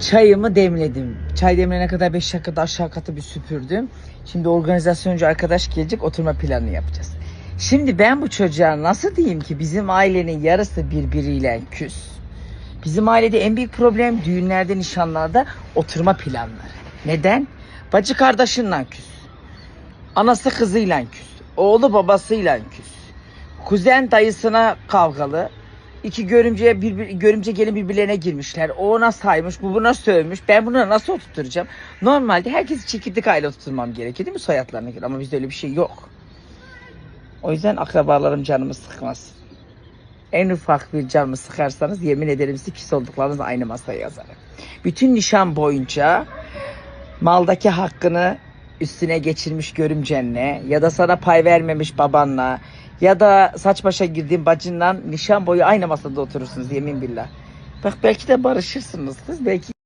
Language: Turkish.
Çayımı demledim. Çay demlene kadar 5 dakikada aşağı katı bir süpürdüm. Şimdi organizasyoncu arkadaş gelecek oturma planı yapacağız. Şimdi ben bu çocuğa nasıl diyeyim ki bizim ailenin yarısı birbiriyle küs. Bizim ailede en büyük problem düğünlerde, nişanlarda oturma planları. Neden? Bacı kardeşinle küs. Anası kızıyla küs. Oğlu babasıyla küs. Kuzen dayısına kavgalı. İki görümceye birbir, görümce gelin birbirlerine girmişler. O ona saymış, bu buna sövmüş. Ben bunu nasıl oturtacağım? Normalde herkesi çekirdek aile oturtmam gerekiyor değil mi soyadlarına göre? Ama bizde öyle bir şey yok. O yüzden akrabalarım canımı sıkmaz. En ufak bir canımı sıkarsanız yemin ederim size küs olduklarınızı aynı masaya yazarım. Bütün nişan boyunca maldaki hakkını üstüne geçirmiş görümcenle ya da sana pay vermemiş babanla ya da saç başa girdiğin bacınla nişan boyu aynı masada oturursunuz yemin billah. Bak belki de barışırsınız kız belki